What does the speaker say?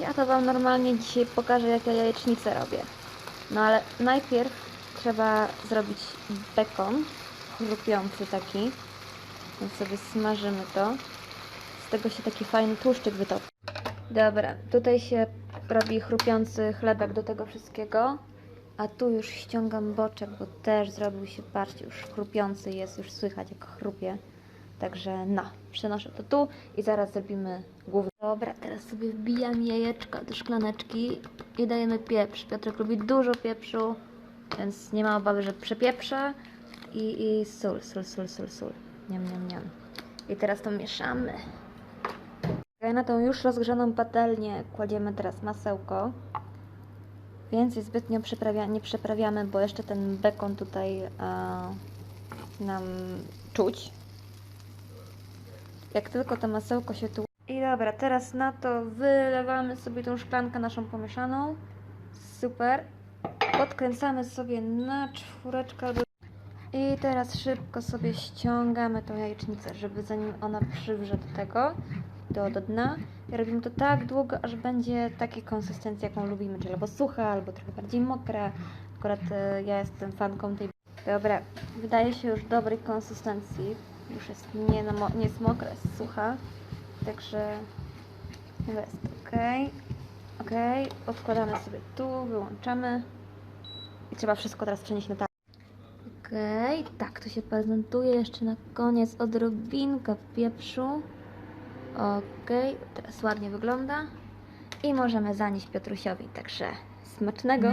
Ja to Wam normalnie dzisiaj pokażę, jak ja jajecznicę robię. No ale najpierw trzeba zrobić bekon, chrupiący taki. Więc sobie smażymy to. Z tego się taki fajny tłuszczyk wytopi. Dobra, tutaj się robi chrupiący chlebek do tego wszystkiego. A tu już ściągam boczek, bo też zrobił się, patrzcie, już chrupiący jest, już słychać jak chrupie. Także no, przenoszę to tu i zaraz zrobimy główny. Dobra, teraz sobie wbijam jajeczka do szklaneczki i dajemy pieprz. Piotrek lubi dużo pieprzu, więc nie ma obawy, że przepieprza. I, i sól, sól, sól, sól, sól. Niam, niam, niam. I teraz to mieszamy. Na tą już rozgrzaną patelnię kładziemy teraz masełko. Więcej zbytnio przyprawia, nie przeprawiamy, bo jeszcze ten bekon tutaj e, nam czuć. Jak tylko to masełko się tu... Dobra, teraz na to wylewamy sobie tą szklankę naszą pomieszaną. Super. Podkręcamy sobie na czwóreczkę. I teraz szybko sobie ściągamy tą jajecznicę, żeby zanim ona przywrze do tego, do, do dna. I robimy to tak długo, aż będzie takiej konsystencji, jaką lubimy, czyli albo sucha, albo trochę bardziej mokra. Akurat e, ja jestem fanką tej... Dobra, wydaje się już dobrej konsystencji. Już jest nie, nie jest mokra, jest sucha. Także jest ok. Ok, odkładamy sobie tu, wyłączamy. I trzeba wszystko teraz przenieść na talerz. Okej, tak to się prezentuje. Jeszcze na koniec odrobinka pieprzu. Okej, teraz ładnie wygląda. I możemy zanieść Piotrusiowi, także smacznego.